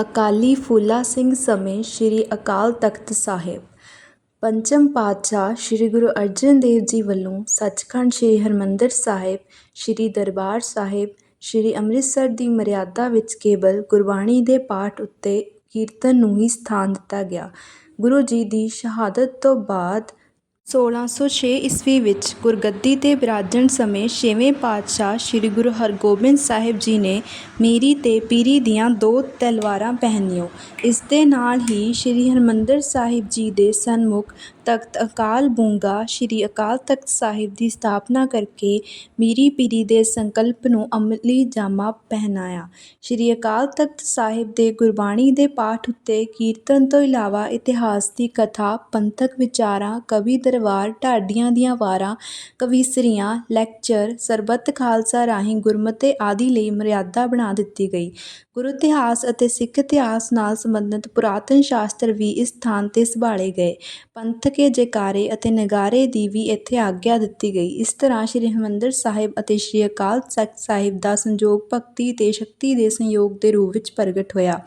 ਅਕਾਲੀ ਫੂਲਾ ਸਿੰਘ ਸਮੇਂ ਸ੍ਰੀ ਅਕਾਲ ਤਖ਼ਤ ਸਾਹਿਬ। ਪੰਚਮ ਪਾਤਸ਼ਾਹ ਸ੍ਰੀ ਗੁਰੂ ਅਰਜਨ ਦੇਵ ਜੀ ਵੱਲੋਂ ਸੱਚਖੰਡ ਸ੍ਰੀ ਹਰਿਮੰਦਰ ਸਾਹਿਬ, ਸ੍ਰੀ ਦਰਬਾਰ ਸਾਹਿਬ, ਸ੍ਰੀ ਅੰਮ੍ਰਿਤਸਰ ਦੀ ਮਰਿਆਦਾ ਵਿੱਚ ਕੇਵਲ ਗੁਰਬਾਣੀ ਦੇ ਪਾਠ ਉੱਤੇ ਕੀਰਤਨ ਨੂੰ ਹੀ ਸਥਾਨ ਦਿੱਤਾ ਗਿਆ। ਗੁਰੂ ਜੀ ਦੀ ਸ਼ਹਾਦਤ ਤੋਂ ਬਾਅਦ 1606 ਈਸਵੀ ਵਿੱਚ ਗੁਰਗੱਦੀ 'ਤੇ ਬਿਰਾਜਣ ਸਮੇਂ ਛੇਵੇਂ ਪਾਤਸ਼ਾਹ ਸ੍ਰੀ ਗੁਰੂ ਹਰਗੋਬਿੰਦ ਸਾਹਿਬ ਜੀ ਨੇ ਮੀਰੀ ਅਤੇ ਪੀਰੀ ਦੀਆਂ ਦੋ ਤਲਵਾਰਾਂ ਪਹਿਨੀਆਂ। ਇਸ ਦੇ ਨਾਲ ਹੀ ਸ੍ਰੀ ਹਰਿਮੰਦਰ ਸਾਹਿਬ ਜੀ ਦੇ ਸਨਮੁਖ ਤਖ਼ਤ ਅਕਾਲ ਬੂੰਗਾ ਸ੍ਰੀ ਅਕਾਲ ਤਖ਼ਤ ਸਾਹਿਬ ਦੀ ਸਥਾਪਨਾ ਕਰਕੇ ਮੀਰੀ ਪੀਰੀ ਦੇ ਸੰਕਲਪ ਨੂੰ ਅਮਲੀ ਜਾਮਾ ਪਹਿਨਾਇਆ। ਸ੍ਰੀ ਅਕਾਲ ਤਖ਼ਤ ਸਾਹਿਬ ਦੇ ਗੁਰਬਾਣੀ ਦੇ ਪਾਠ ਉੱਤੇ ਕੀਰਤਨ ਤੋਂ ਇਲਾਵਾ ਇਤਿਹਾਸ ਦੀ ਕਥਾ, ਪੰਥਕ ਵਿਚਾਰਾਂ, ਕਵੀ ਦਰਬਾਰ, ਢਾਡੀਆਂ ਦੀਆਂ ਵਾਰਾਂ ਕਵੀਸ਼ਰੀਆਂ ਲੈਕਚਰ, ਸਰਬੱਤ ਖਾਲਸਾ ਰਾਹੀਂ ਗੁਰਮਤਿ ਆਦਿ ਲਈ ਮਰਿਆਦਾ ਬਣਾ ਦਿੱਤੀ ਗਈ। ਗੁਰੂ ਇਤਿਹਾਸ ਅਤੇ ਸਿੱਖ ਇਤਿਹਾਸ ਨਾਲ ਸੰਬੰਧਿਤ ਪੁਰਾਤਨ ਸ਼ਾਸਤਰ ਵੀ ਇਸ ਸਥਾਨ 'ਤੇ ਸੰਭਾਲੇ ਗਏ। ਪੰਥਕੇ ਜੈਕਾਰੇ ਅਤੇ ਨਗਾਰੇ ਦੀ ਵੀ ਇੱਥੇ ਆਗਿਆ ਦਿੱਤੀ ਗਈ। ਇਸ ਤਰ੍ਹਾਂ ਸ੍ਰੀ ਹਰਿਮੰਦਰ ਸਾਹਿਬ ਅਤੇ ਸ੍ਰੀ ਅਕਾਲ ਤਖ਼ਤ ਸਾਹਿਬ ਦਾ ਸੰਯੋਗ ਭਗਤੀ ਤੇ ਸ਼ਕਤੀ ਦੇ ਸੰਯੋਗ ਦੇ ਰੂਪ ਵਿੱਚ ਪ੍ਰਗਟ ਹੋਇਆ।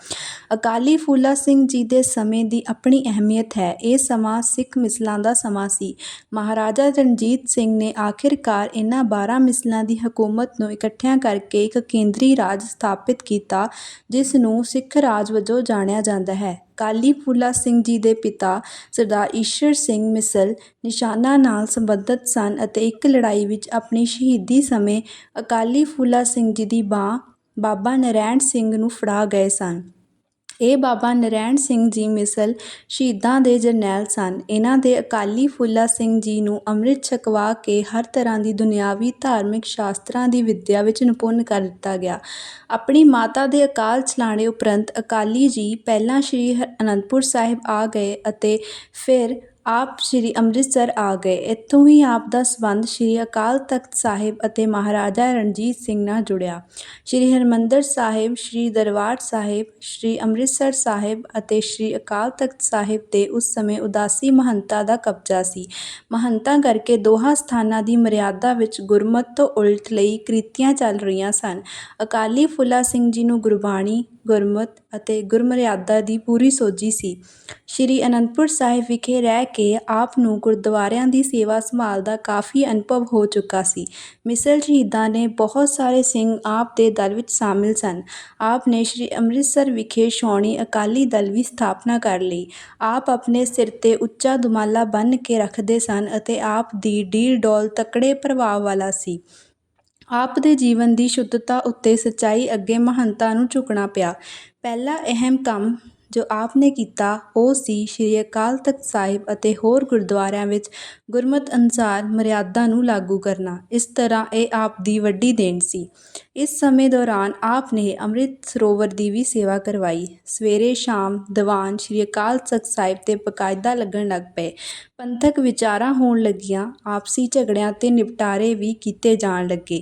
ਅਕਾਲੀ ਫੂਲਾ ਸਿੰਘ ਜੀ ਦੇ ਸਮੇਂ ਦੀ ਆਪਣੀ ਅਹਿਮੀਅਤ ਹੈ। ਇਹ ਸਮਾਂ ਸਿੱਖ ਮਿਸਲਾਂ ਦਾ ਸਮਾਂ ਸੀ। ਮਹਾਰਾਜਾ ਰਣਜੀਤ ਸਿੰਘ ਨੇ ਆਖਿਰਕਾਰ ਇਹਨਾਂ 12 ਮਿਸਲਾਂ ਦੀ ਹਕੂਮਤ ਨੂੰ ਇਕੱਠਿਆਂ ਕਰਕੇ ਇੱਕ ਕੇਂਦਰੀ ਰਾਜ ਸਥਾਪਿਤ ਕੀਤਾ, ਜਿਸ ਨੂੰ ਸਿੱਖ ਰਾਜ ਵਜੋਂ ਜਾਣਿਆ ਜਾਂਦਾ ਹੈ। ਕਾਲੀ ਫੂਲਾ ਸਿੰਘ ਜੀ ਦੇ ਪਿਤਾ ਸਰਦਾਰ ਈਸ਼ਰ ਸਿੰਘ ਮਿਸਲ ਨਿਸ਼ਾਨਾ ਨਾਲ ਸੰਬੰਧਿਤ ਸਨ ਅਤੇ ਇੱਕ ਲੜਾਈ ਵਿੱਚ ਆਪਣੀ ਸ਼ਹੀਦੀ ਸਮੇਂ ਅਕਾਲੀ ਫੂਲਾ ਸਿੰਘ ਜੀ ਦੀ ਬਾਂਹ ਬਾਬਾ ਨਰੈਣ ਸਿੰਘ ਨੂੰ ਫੜਾ ਗਏ ਸਨ। ਇਹ ਬਾਬਾ ਨਰੈਣ ਸਿੰਘ ਜੀ ਮਿਸਲ ਸ਼ਹੀਦਾਂ ਦੇ ਜਰਨੈਲ ਸਨ। ਇਹਨਾਂ ਦੇ ਅਕਾਲੀ ਫੂਲਾ ਸਿੰਘ ਜੀ ਨੂੰ ਅੰਮ੍ਰਿਤ ਛਕਵਾ ਕੇ ਹਰ ਤਰ੍ਹਾਂ ਦੀ ਦੁਨਿਆਵੀ ਧਾਰਮਿਕ ਸ਼ਾਸਤਰਾਂ ਦੀ ਵਿੱਦਿਆ ਵਿੱਚ ਨਿਪੁੰਨ ਕਰ ਦਿੱਤਾ ਗਿਆ। ਆਪਣੀ ਮਾਤਾ ਦੇ ਅਕਾਲ ਚਲਾਣੇ ਉਪਰੰਤ ਅਕਾਲੀ ਜੀ ਪਹਿਲਾਂ ਸ੍ਰੀ ਅਨੰਦਪੁਰ ਸਾਹਿਬ ਆ ਗਏ ਅਤੇ ਫਿਰ ਆਪ ਸ੍ਰੀ ਅੰਮ੍ਰਿਤਸਰ ਆ ਗਏ। ਇੱਥੋਂ ਹੀ ਆਪ ਦਾ ਸੰਬੰਧ ਸ੍ਰੀ ਅਕਾਲ ਤਖ਼ਤ ਸਾਹਿਬ ਅਤੇ ਮਹਾਰਾਜਾ ਰਣਜੀਤ ਸਿੰਘ ਨਾਲ ਜੁੜਿਆ। ਸ੍ਰੀ ਹਰਿਮੰਦਰ ਸਾਹਿਬ, ਸ੍ਰੀ ਦਰਬਾਰ ਸਾਹਿਬ, ਸ੍ਰੀ ਅੰਮ੍ਰਿਤਸਰ ਸਾਹਿਬ ਅਤੇ ਸ੍ਰੀ ਅਕਾਲ ਤਖ਼ਤ ਸਾਹਿਬ 'ਤੇ ਉਸ ਸਮੇਂ ਉਦਾਸੀ ਮਹੰਤਾ ਦਾ ਕਬਜ਼ਾ ਸੀ। ਮਹੰਤਾਂ ਕਰਕੇ ਦੋਹਾਂ ਸਥਾਨਾਂ ਦੀ ਮਰਿਆਦਾ ਵਿੱਚ ਗੁਰਮਤ ਤੋਂ ਉਲਟ ਲਈ ਕ੍ਰਿਤੀਆਂ ਚੱਲ ਰਹੀਆਂ ਸਨ। ਅਕਾਲੀ ਫੁਲਾ ਸਿੰਘ ਜੀ ਨੂੰ ਗੁਰਬਾਣੀ, ਗੁਰਮਤ ਅਤੇ ਗੁਰਮਰਿਆਦਾ ਦੀ ਪੂਰੀ ਸੋਝੀ ਸੀ। ਸ੍ਰੀ ਅਨੰਦਪੁਰ ਸਾਹਿਬ ਵਿਖੇ ਰਹਿ ਕੇ ਆਪ ਨੂੰ ਗੁਰਦੁਆਰਿਆਂ ਦੀ ਸੇਵਾ ਸੰਭਾਲ ਦਾ ਕਾਫੀ ਅਨੁਭਵ ਹੋ ਚੁੱਕਾ ਸੀ। ਮਿਸਲ ਸ਼ਹੀਦਾਂ ਨੇ ਬਹੁਤ ਸਾਰੇ ਸਿੰਘ ਆਪ ਦੇ ਦਲ ਵਿੱਚ ਸ਼ਾਮਿਲ ਸਨ। ਆਪ ਨੇ ਸ੍ਰੀ ਅੰਮ੍ਰਿਤਸਰ ਵਿਖੇ ਛਾਉਣੀ ਅਕਾਲੀ ਦਲ ਦੀ ਸਥਾਪਨਾ ਕਰ ਲਈ। ਆਪ ਆਪਣੇ ਸਿਰ ਤੇ ਉੱਚਾ ਦੁਮਾਲਾ ਬੰਨ੍ਹ ਕੇ ਰੱਖਦੇ ਸਨ ਅਤੇ ਆਪ ਦੀ ਡੀਲ ਡੋਲ ਤਕੜੇ ਪ੍ਰਭਾਵ ਵਾਲਾ ਸੀ। ਆਪ ਦੇ ਜੀਵਨ ਦੀ ਸ਼ੁੱਧਤਾ ਉੱਤੇ ਸੱਚਾਈ ਅੱਗੇ ਮਹਾਨਤਾ ਨੂੰ ਝੁਕਣਾ ਪਿਆ। ਪਹਿਲਾ ਅਹਿਮ ਕੰਮ ਜੋ ਆਪ ਨੇ ਕੀਤਾ, ਉਹ ਸੀ ਸ੍ਰੀ ਅਕਾਲ ਤਖ਼ਤ ਸਾਹਿਬ ਅਤੇ ਹੋਰ ਗੁਰਦੁਆਰਿਆਂ ਵਿੱਚ ਗੁਰਮਤਿ ਅਨੁਸਾਰ ਮਰਿਆਦਾ ਨੂੰ ਲਾਗੂ ਕਰਨਾ। ਇਸ ਤਰ੍ਹਾਂ ਇਹ ਆਪ ਦੀ ਵੱਡੀ ਦੇਣ ਸੀ। ਇਸ ਸਮੇਂ ਦੌਰਾਨ ਆਪ ਨੇ ਅੰਮ੍ਰਿਤ ਸਰੋਵਰ ਦੀ ਵੀ ਸੇਵਾ ਕਰਵਾਈ। ਸਵੇਰੇ ਸ਼ਾਮ ਦੀਵਾਨ ਸ੍ਰੀ ਅਕਾਲ ਤਖ਼ਤ ਸਾਹਿਬ 'ਤੇ ਬਕਾਇਦਾ ਲੱਗਣ ਲੱਗ ਪਏ। ਪੰਥਕ ਵਿਚਾਰਾਂ ਹੋਣ ਲੱਗੀਆਂ, ਆਪਸੀ ਝਗੜਿਆਂ 'ਤੇ ਨਿਪਟਾਰੇ ਵੀ ਕੀਤੇ ਜਾਣ ਲੱਗੇ।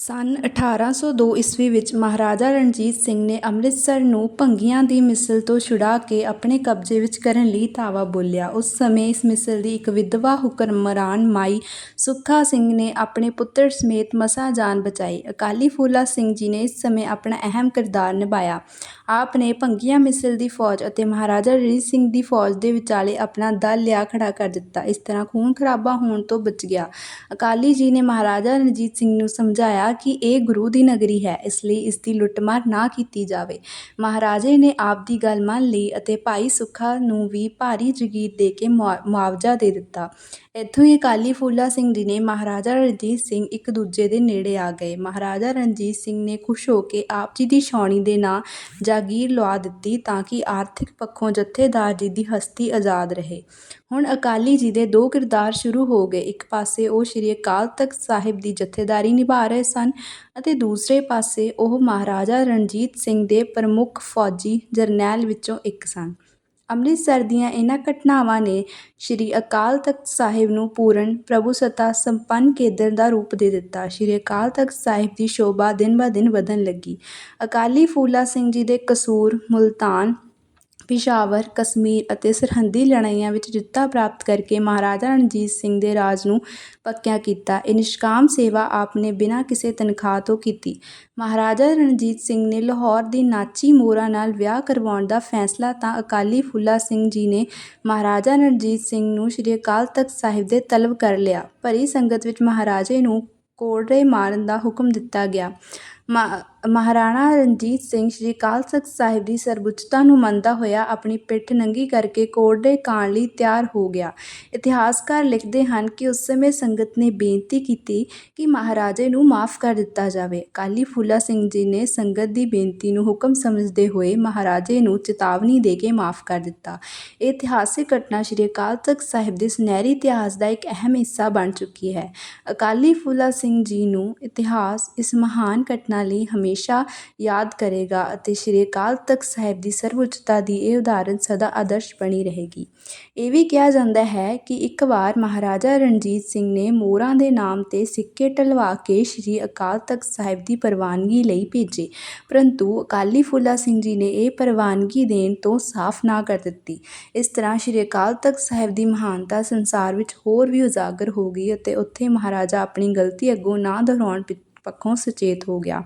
ਸੰਨ 1802 ਈਸਵੀ ਵਿੱਚ ਮਹਾਰਾਜਾ ਰਣਜੀਤ ਸਿੰਘ ਨੇ ਅੰਮ੍ਰਿਤਸਰ ਨੂੰ ਭੰਗੀਆਂ ਦੀ ਮਿਸਲ ਤੋਂ ਛੁਡਾ ਕੇ ਆਪਣੇ ਕਬਜ਼ੇ ਵਿੱਚ ਕਰਨ ਲਈ ਧਾਵਾ ਬੋਲਿਆ। ਉਸ ਸਮੇਂ ਇਸ ਮਿਸਲ ਦੀ ਇੱਕ ਵਿਧਵਾ ਹੁਕਮਰਾਨ ਮਾਈ ਸੁੱਖਾ ਸਿੰਘ ਨੇ ਆਪਣੇ ਪੁੱਤਰ ਸਮੇਤ ਮਸਾਂ ਜਾਨ ਬਚਾਈ। ਅਕਾਲੀ ਫੂਲਾ ਸਿੰਘ ਜੀ ਨੇ ਇਸ ਸਮੇਂ ਆਪਣਾ ਅਹਿਮ ਕਿਰਦਾਰ ਨਿਭਾਇਆ। ਆਪ ਨੇ ਭੰਗੀਆਂ ਮਿਸਲ ਦੀ ਫੌਜ ਅਤੇ ਮਹਾਰਾਜਾ ਰਣਜੀਤ ਸਿੰਘ ਦੀ ਫੌਜ ਦੇ ਵਿਚਾਲੇ ਆਪਣਾ ਦਲ ਲਿਆ ਖੜਾ ਕਰ ਦਿੱਤਾ। ਇਸ ਤਰ੍ਹਾਂ ਖੂਨ ਖਰਾਬਾ ਹੋਣ ਤੋਂ ਬਚ ਗਿਆ। ਅਕਾਲੀ ਜੀ ਨੇ ਮਹਾਰਾਜਾ ਰਣਜੀਤ ਸਿੰਘ ਨੂੰ ਸਮਝਾਇਆ ਕਿ ਇਹ ਗੁਰੂ ਦੀ ਨਗਰੀ ਹੈ, ਇਸ ਲਈ ਇਸ ਦੀ ਲੁੱਟਮਾਰ ਨਾ ਕੀਤੀ ਜਾਵੇ। ਮਹਾਰਾਜੇ ਨੇ ਆਪ ਦੀ ਗੱਲ ਮੰਨ ਲਈ ਅਤੇ ਭਾਈ ਸੁੱਖਾ ਨੂੰ ਵੀ ਭਾਰੀ ਜਗੀਰ ਦੇ ਕੇ ਮੁਆ, ਮੁਆਵਜ਼ਾ ਦੇ ਦਿੱਤਾ। ਇੱਥੋਂ ਹੀ ਅਕਾਲੀ ਫੂਲਾ ਸਿੰਘ ਜੀ ਨੇ ਮਹਾਰਾਜਾ ਰਣਜੀਤ ਸਿੰਘ ਇੱਕ ਦੂਜੇ ਦੇ ਨੇੜੇ ਆ ਗਏ। ਮਹਾਰਾਜਾ ਰਣਜੀਤ ਸਿੰਘ ਨੇ ਖੁਸ਼ ਹੋ ਕੇ ਆਪ ਜੀ ਦੀ ਛਾਉਣੀ ਦੇ ਨਾਂ ਜਾਗੀਰ ਲਵਾ ਦਿੱਤੀ ਤਾਂ ਕਿ ਆਰਥਿਕ ਪੱਖੋਂ ਜਥੇਦਾਰ ਜੀ ਦੀ ਹਸਤੀ ਆਜ਼ਾਦ ਰਹੇ। ਹੁਣ ਅਕਾਲੀ ਜੀ ਦੇ ਦੋ ਕਿਰਦਾਰ ਸ਼ੁਰੂ ਹੋ ਗਏ। ਇੱਕ ਪਾਸੇ ਉਹ ਸ੍ਰੀ ਅਕਾਲ ਤਖ਼ਤ ਸਾਹਿਬ ਦੀ ਜਥੇਦਾਰੀ ਨਿਭਾ ਰਹੇ ਸਨ ਅਤੇ ਦੂਸਰੇ ਪਾਸੇ ਉਹ ਮਹਾਰਾਜਾ ਰਣਜੀਤ ਸਿੰਘ ਦੇ ਪ੍ਰਮੁੱਖ ਫੌਜੀ ਜਰਨੈਲ ਵਿੱਚੋਂ ਇੱਕ ਸਨ। ਅੰਮ੍ਰਿਤਸਰ ਦੀਆਂ ਇਹਨਾਂ ਘਟਨਾਵਾਂ ਨੇ ਸ੍ਰੀ ਅਕਾਲ ਤਖ਼ਤ ਸਾਹਿਬ ਨੂੰ ਪੂਰਨ ਪ੍ਰਭੂਸੱਤਾ ਸੰਪੰਨ ਕੇਂਦਰ ਦਾ ਰੂਪ ਦੇ ਦਿੱਤਾ। ਸ੍ਰੀ ਅਕਾਲ ਤਖ਼ਤ ਸਾਹਿਬ ਦੀ ਸ਼ੋਭਾ ਦਿਨ ਬ ਦਿਨ ਵਧਣ ਲੱਗੀ। ਅਕਾਲੀ ਫੂਲਾ ਸਿੰਘ ਜੀ ਦੇ ਕਸੂਰ, ਮੁਲਤਾਨ ਪਿਸ਼ਾਵਰ ਕਸ਼ਮੀਰ ਅਤੇ ਸਰਹੱਦੀ ਲੜਾਈਆਂ ਵਿੱਚ ਜਿੱਤਾਂ ਪ੍ਰਾਪਤ ਕਰਕੇ ਮਹਾਰਾਜਾ ਰਣਜੀਤ ਸਿੰਘ ਦੇ ਰਾਜ ਨੂੰ ਪੱਕਿਆ ਕੀਤਾ। ਇਹ ਨਿਸ਼ਕਾਮ ਸੇਵਾ ਆਪ ਨੇ ਬਿਨਾਂ ਕਿਸੇ ਤਨਖਾਹ ਤੋਂ ਕੀਤੀ। ਮਹਾਰਾਜਾ ਰਣਜੀਤ ਸਿੰਘ ਨੇ ਲਾਹੌਰ ਦੀ ਨਾਚੀ ਮੋਰਾ ਨਾਲ ਵਿਆਹ ਕਰਵਾਉਣ ਦਾ ਫੈਸਲਾ ਤਾਂ ਅਕਾਲੀ ਫੂਲਾ ਸਿੰਘ ਜੀ ਨੇ ਮਹਾਰਾਜਾ ਰਣਜੀਤ ਸਿੰਘ ਨੂੰ ਸ੍ਰੀ ਅਕਾਲ ਤਖਤ ਸਾਹਿਬ ਦੇ ਤਲਬ ਕਰ ਲਿਆ। ਭਰੀ ਸੰਗਤ ਵਿੱਚ ਮਹਾਰਾਜੇ ਨੂੰ ਕੋੜੇ ਮਾਰਨ ਦਾ ਹੁਕਮ ਦਿੱਤਾ ਗਿਆ। ਮਹਾਰਾਣਾ ਰਣਜੀਤ ਸਿੰਘ ਸ੍ਰੀ ਅਕਾਲ ਤਖਤ ਸਾਹਿਬ ਦੀ ਸਰਬਉੱਚਤਾ ਨੂੰ ਮੰਨਦਾ ਹੋਇਆ ਆਪਣੀ ਪਿੱਠ ਨੰਗੀ ਕਰਕੇ ਕੋੜਰੇ ਕਾਣ ਲਈ ਤਿਆਰ ਹੋ ਗਿਆ। ਇਤਿਹਾਸਕਾਰ ਲਿਖਦੇ ਹਨ ਕਿ ਉਸ ਸਮੇਂ ਸੰਗਤ ਨੇ ਬੇਨਤੀ ਕੀਤੀ ਕਿ ਮਹਾਰਾਜੇ ਨੂੰ ਮਾਫ ਕਰ ਦਿੱਤਾ ਜਾਵੇ। ਅਕਾਲੀ ਫੂਲਾ ਸਿੰਘ ਜੀ ਨੇ ਸੰਗਤ ਦੀ ਬੇਨਤੀ ਨੂੰ ਹੁਕਮ ਸਮਝਦੇ ਹੋਏ ਮਹਾਰਾਜੇ ਨੂੰ ਚੇਤਾਵਨੀ ਦੇ ਕੇ ਮਾਫ ਕਰ ਦਿੱਤਾ। ਇਹ ਇਤਿਹਾਸਿਕ ਘਟਨਾ ਸ੍ਰੀ ਅਕਾਲ ਤਖਤ ਸਾਹਿਬ ਦੇ ਸੁਨਹਿਰੀ ਇਤਿਹਾਸ ਦਾ ਇੱਕ ਅਹਿਮ ਹਿੱਸਾ ਬਣ ਚੁੱਕੀ ਹੈ। ਅਕਾਲੀ ਫੂਲਾ ਸਿੰਘ ਜੀ ਨੂੰ ਇਤਿਹਾਸ ਇਸ ਮਹਾਨ ਘਟਨਾ ਲਈ ਹਮੇਸ਼ਾ ਹਮੇਸ਼ਾ ਯਾਦ ਕਰੇਗਾ ਅਤੇ ਸ੍ਰੀ ਅਕਾਲ ਤਖਤ ਸਾਹਿਬ ਦੀ ਸਰਵਉੱਚਤਾ ਦੀ ਇਹ ਉਦਾਹਰਨ ਸਦਾ ਆਦਰਸ਼ ਬਣੀ ਰਹੇਗੀ। ਇਹ ਵੀ ਕਿਹਾ ਜਾਂਦਾ ਹੈ ਕਿ ਇੱਕ ਵਾਰ ਮਹਾਰਾਜਾ ਰਣਜੀਤ ਸਿੰਘ ਨੇ ਮੋਹਰਾਂ ਦੇ ਨਾਮ 'ਤੇ ਸਿੱਕੇ ਢਲਵਾ ਕੇ ਸ੍ਰੀ ਅਕਾਲ ਤਖਤ ਸਾਹਿਬ ਦੀ ਪ੍ਰਵਾਨਗੀ ਲਈ ਭੇਜੇ। ਪਰੰਤੂ ਅਕਾਲੀ ਫੂਲਾ ਸਿੰਘ ਜੀ ਨੇ ਇਹ ਪ੍ਰਵਾਨਗੀ ਦੇਣ ਤੋਂ ਸਾਫ਼ ਨਾ ਕਰ ਦਿੱਤੀ। ਇਸ ਤਰ੍ਹਾਂ ਸ੍ਰੀ ਅਕਾਲ ਤਖਤ ਸਾਹਿਬ ਦੀ ਮਹਾਨਤਾ ਸੰਸਾਰ ਵਿੱਚ ਹੋਰ ਵੀ ਉਜਾਗਰ ਹੋ ਗਈ ਅਤੇ ਉੱਥੇ ਮਹਾਰਾਜਾ ਆਪਣੀ ਗਲਤੀ ਅੱਗੋਂ ਨਾ ਦੁਹਰਾਉਣ ਪੱਖੋਂ ਸੁਚੇਤ ਹੋ ਗਿਆ।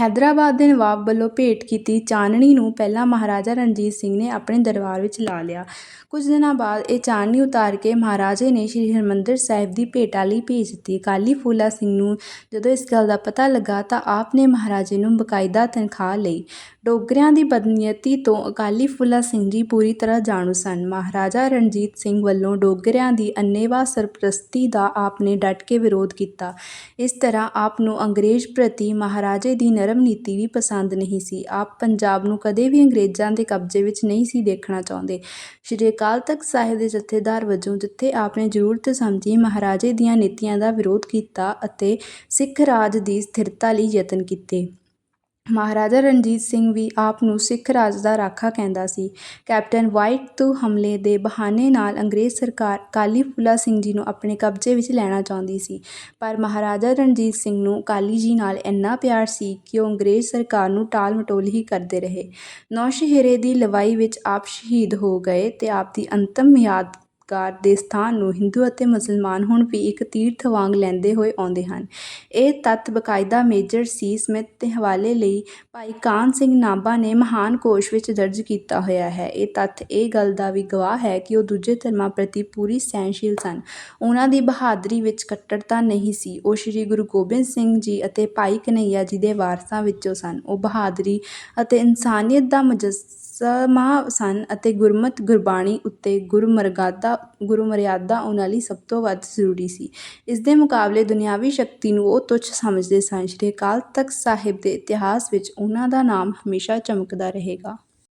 ਹੈਦਰਾਬਾਦ ਦੇ ਨਵਾਬ ਵੱਲੋਂ ਭੇਟ ਕੀਤੀ ਚਾਨਣੀ ਨੂੰ ਪਹਿਲਾਂ ਮਹਾਰਾਜਾ ਰਣਜੀਤ ਸਿੰਘ ਨੇ ਆਪਣੇ ਦਰਬਾਰ ਵਿੱਚ ਲਾ ਲਿਆ। ਕੁਝ ਦਿਨਾਂ ਬਾਅਦ ਇਹ ਚਾਨਣੀ ਉਤਾਰ ਕੇ ਮਹਾਰਾਜੇ ਨੇ ਸ੍ਰੀ ਹਰਿਮੰਦਰ ਸਾਹਿਬ ਦੀ ਭੇਟਾ ਲਈ ਭੇਜ ਦਿੱਤੀ। ਅਕਾਲੀ ਫੂਲਾ ਸਿੰਘ ਨੂੰ ਜਦੋਂ ਇਸ ਗੱਲ ਦਾ ਪਤਾ ਲੱਗਾ ਤਾਂ ਆਪ ਨੇ ਮਹਾਰਾਜੇ ਨੂੰ ਬਕਾਇਦਾ ਤਨਖਾਹ ਲਈ। ਡੋਗਰਿਆਂ ਦੀ ਬਦਨੀਅਤੀ ਤੋਂ ਅਕਾਲੀ ਫੂਲਾ ਸਿੰਘ ਜੀ ਪੂਰੀ ਤਰ੍ਹਾਂ ਜਾਣੂ ਸਨ। ਮਹਾਰਾਜਾ ਰਣਜੀਤ ਸਿੰਘ ਵੱਲੋਂ ਡੋਗਰਿਆਂ ਦੀ ਅੰਨ੍ਹੇਵਾਹ ਸਰਪ੍ਰਸਤੀ ਦਾ ਆਪ ਨੇ ਡਟ ਕੇ ਵਿਰੋਧ ਕੀਤਾ। ਇਸ ਤਰ੍ਹਾਂ ਆਪ ਨੂੰ ਅੰਗਰੇਜ਼ ਪ੍ਰਤੀ ਮਹਾਰਾਜੇ ਦੀ ਨਰਮ ਨੀਤੀ ਵੀ ਪਸੰਦ ਨਹੀਂ ਸੀ। ਆਪ ਪੰਜਾਬ ਨੂੰ ਕਦੇ ਵੀ ਅੰਗਰੇਜ਼ਾਂ ਦੇ ਕਬਜ਼ੇ ਵਿੱਚ ਨਹੀਂ ਸੀ ਦੇਖਣਾ ਚਾਹੁੰਦੇ। ਸ੍ਰੀ ਅਕਾਲ ਤਖਤ ਸਾਹਿਬ ਦੇ ਜਥੇਦਾਰ ਵਜੋਂ ਜਿੱਥੇ ਆਪ ਨੇ ਜ਼ਰੂਰਤ ਸਮਝੀ ਮਹਾਰਾਜੇ ਦੀਆਂ ਨੀਤੀਆਂ ਦਾ ਵਿਰੋਧ ਕੀਤਾ ਅਤੇ ਸਿੱਖ ਰਾਜ ਦੀ ਸਥਿਰਤਾ ਲਈ ਯਤਨ ਕੀਤੇ। ਮਹਾਰਾਜਾ ਰਣਜੀਤ ਸਿੰਘ ਵੀ ਆਪ ਨੂੰ ਸਿੱਖ ਰਾਜ ਦਾ ਰਾਖਾ ਕਹਿੰਦਾ ਸੀ। ਕੈਪਟਨ ਵਾਈਟ ਤੋਂ ਹਮਲੇ ਦੇ ਬਹਾਨੇ ਨਾਲ ਅੰਗਰੇਜ਼ ਸਰਕਾਰ ਕਾਲੀ ਫੂਲਾ ਸਿੰਘ ਜੀ ਨੂੰ ਆਪਣੇ ਕਬਜ਼ੇ ਵਿੱਚ ਲੈਣਾ ਚਾਹੁੰਦੀ ਸੀ। ਪਰ ਮਹਾਰਾਜਾ ਰਣਜੀਤ ਸਿੰਘ ਨੂੰ ਕਾਲੀ ਜੀ ਨਾਲ ਇੰਨਾ ਪਿਆਰ ਸੀ ਕਿ ਉਹ ਅੰਗਰੇਜ਼ ਸਰਕਾਰ ਨੂੰ ਟਾਲ ਮਟੋਲ ਹੀ ਕਰਦੇ ਰਹੇ। ਨੌਸ਼ਹਿਰੇ ਦੀ ਲਵਾਈ ਵਿੱਚ ਆਪ ਸ਼ਹੀਦ ਹੋ ਗਏ ਤੇ ਆਪ ਦੀ ਅੰਤਮ ਯਾਦ ਕਾਰ ਦੇ ਸਥਾਨ ਨੂੰ ਹਿੰਦੂ ਅਤੇ ਮੁਸਲਮਾਨ ਹੁਣ ਵੀ ਇੱਕ ਤੀਰਥ ਵਾਂਗ ਲੈਂਦੇ ਹੋਏ ਆਉਂਦੇ ਹਨ। ਇਹ ਤੱਥ ਬਾਕਾਇਦਾ ਮੇਜਰ ਸੀ ਸਮਿਥ ਦੇ ਹਵਾਲੇ ਲਈ ਭਾਈ ਕਾਨ ਸਿੰਘ ਨਾਭਾ ਨੇ ਮਹਾਨ ਕੋਸ਼ ਵਿੱਚ ਦਰਜ ਕੀਤਾ ਹੋਇਆ ਹੈ। ਇਹ ਤੱਥ ਇਹ ਗੱਲ ਦਾ ਵੀ ਗਵਾਹ ਹੈ ਕਿ ਉਹ ਦੂਜੇ ਧਰਮਾਂ ਪ੍ਰਤੀ ਪੂਰੀ ਸਹਿਣਸ਼ੀਲ ਸਨ। ਉਹਨਾਂ ਦੀ ਬਹਾਦਰੀ ਵਿੱਚ ਕੱਟੜਤਾ ਨਹੀਂ ਸੀ। ਉਹ ਸ੍ਰੀ ਗੁਰੂ ਗੋਬਿੰਦ ਸਿੰਘ ਜੀ ਅਤੇ ਭਾਈ ਕਨਈਆ ਜੀ ਦੇ ਵਾਰਸਾਂ ਵਿੱਚੋਂ ਸਨ। ਉਹ ਬਹਾਦਰੀ ਅਤੇ ਇਨਸਾਨੀਅਤ ਦਾ ਮੁਜੱਸਮਾ ਸਨ ਅਤੇ ਗੁਰਮਤਿ ਗੁਰਬਾਣੀ ਉੱਤੇ ਗੁਰਮਰਗਾਦਾ ਗੁਰਮਰਿਆਦਾ ਉਹਨਾਂ ਲਈ ਸਭ ਤੋਂ ਵੱਧ ਜ਼ਰੂਰੀ ਸੀ। ਇਸ ਦੇ ਮੁਕਾਬਲੇ ਦੁਨਿਆਵੀ ਸ਼ਕਤੀ ਨੂੰ ਉਹ ਤੁੱਛ ਸਮਝਦੇ ਸਨ। ਸ੍ਰੀ ਅਕਾਲ ਤਖਤ ਸਾਹਿਬ ਦੇ ਇਤਿਹਾਸ ਵਿੱਚ ਉਹਨਾਂ ਦਾ ਨਾਮ ਹਮੇਸ਼ਾ ਚਮਕਦਾ ਰਹੇਗਾ।